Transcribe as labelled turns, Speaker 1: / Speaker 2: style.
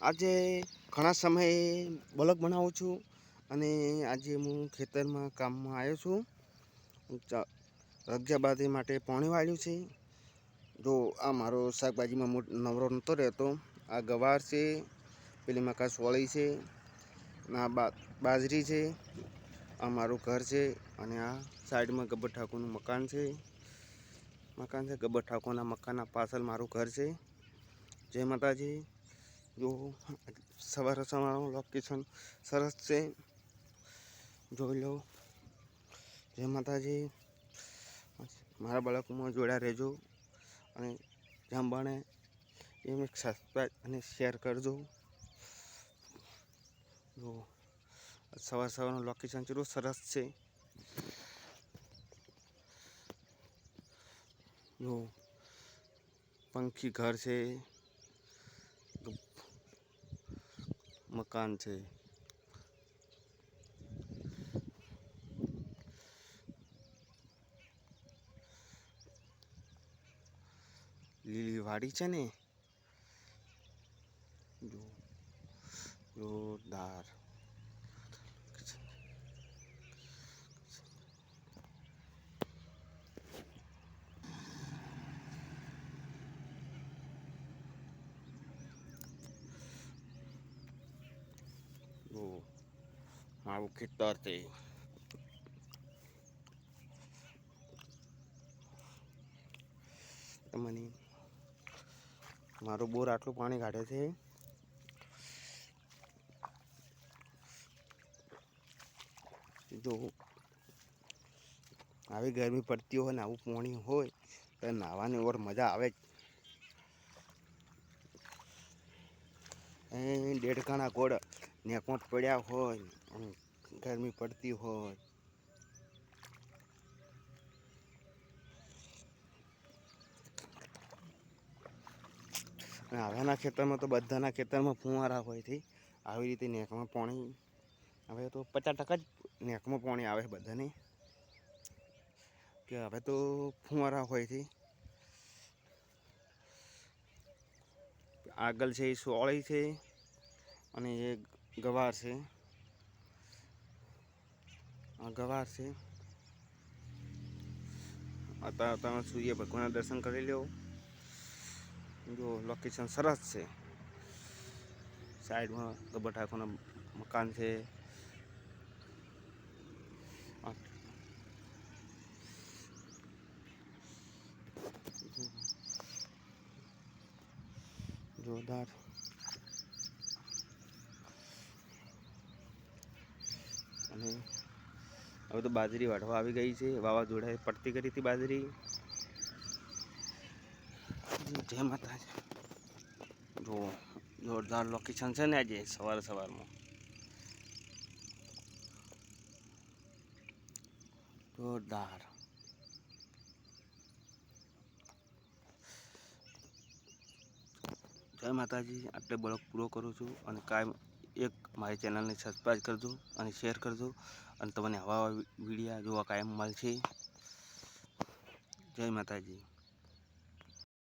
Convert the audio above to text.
Speaker 1: આજે ઘણા સમયે બલક બનાવું છું અને આજે હું ખેતરમાં કામમાં આવ્યો છું. રગજાબાદી માટે પાણી વાળ્યું છે. જો આ મારો શાકભાજીમાં નવરો નહોતો રહેતો, આ ગવાર છે, પેલી મકા સોળી છે આ બાજરી છે, આ મારું ઘર છે, અને આ સાઈડમાં ગબ્બર ઠાકોરનું મકાન છે. મકાન છે, ગબ્બર ઠાકોરના મકાનના પાછળ મારું ઘર છે. જય માતાજી. જો સવારે સવારનું લોકેશન સરસ છે. જોઈ લો જય માતાજી. મારા બાળકોમાં જોડા રહેજો અને જેમ બને એમ એક સબસ્ક્રાઈબ અને શેર કરજો. જો સવાર સવારનું લોકેશન કેટલું સરસ છે. જો પંખી ઘર છે. મકાન છે. લીલી વાડી છે ને? જોરદાર. જો મારું ખેતર છે. તમને મારું બોર આટલું પાણી કાઢે છે. જો, આવી ગરમી પડતી હોય ને આવું પાણી હોય, તો નાહવાની ઓર મજા આવે જ. એ દેડકાના ગોળ નેકોટ પડ્યા હોય ગરમી પડતી હોય. અને હવેના ખેતરમાં તો બધાના ખેતરમાં ફુવારા હોય છે. આવી રીતે નેકમાં પાણી, હવે તો પચાસ ટકા જ નેકમાં પાણી આવે બધાને. કે હવે તો ફુવારા હોય છે. આગળ છે એ સોળી છે, અને એ ગવાર છે આ ગવાર છે અત્યારે તમે સૂર્ય ભગવાનના દર્શન કરી લો જો લોકેશન સરસ છે સાઈડમાં ગબ્બર ઠાકોરના મકાન છે જોરદાર અને હવે તો બાજરી વાઢવા આવી ગઈ છે. વાવાઝોડાએ પડતી કરી હતી બાજરી. જય માતાજી. જો જોરદાર લોકેશન છે ને આજે સવાર સવારમાં. જોરદાર. જય માતાજી. આટલે બળક પૂરો કરું છું અને કાયમ એક મારી ચેનલને સબસ્ક્રાઈબ કરજો અને શેર કરજો અને તમને આવા વિડીયા જોવા કાયમ મળશે. જય માતાજી.